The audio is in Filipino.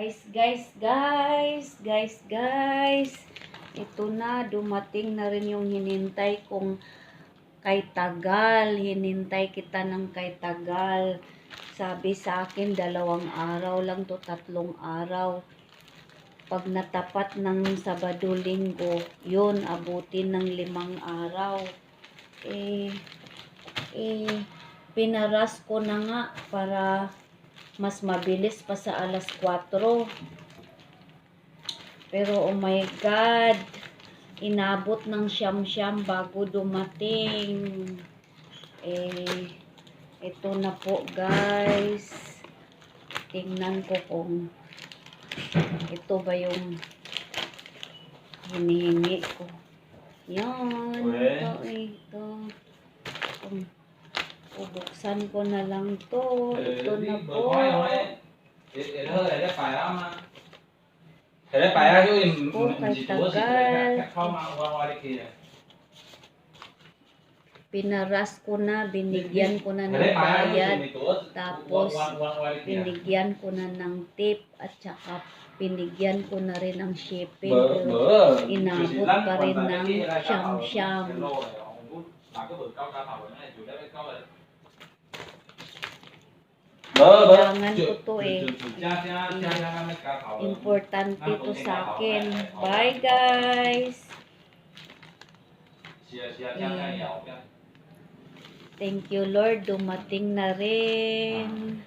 Guys, guys, guys, guys, guys. Ito na, dumating na rin yung hinintay kong kay tagal. Hinintay kita ng kay tagal. Sabi sa akin, dalawang araw lang to, tatlong araw. Pag natapat ng Sabado Linggo, yun, abutin ng limang araw. Eh, eh, pinaras ko na nga para mas mabilis pa sa alas 4. Pero oh my God, inabot ng siyam-siyam bago dumating. Eh, ito na po guys. Tingnan ko kung ito ba yung hinihingi ko. Yan, Uwe. ito, ito. Um, bubuksan ko na lang to. Ito na po. Qua qua đi kia. Pinaras ko na, binigyan ko na ng bayad, tapos binigyan ko na ng tip, at saka binigyan ko na rin ng shipping. Pero inabot pa rin ng siyam-siyam. Kailangan ko to eh. Importante to sa akin. Bye guys! Thank you Lord, dumating na rin.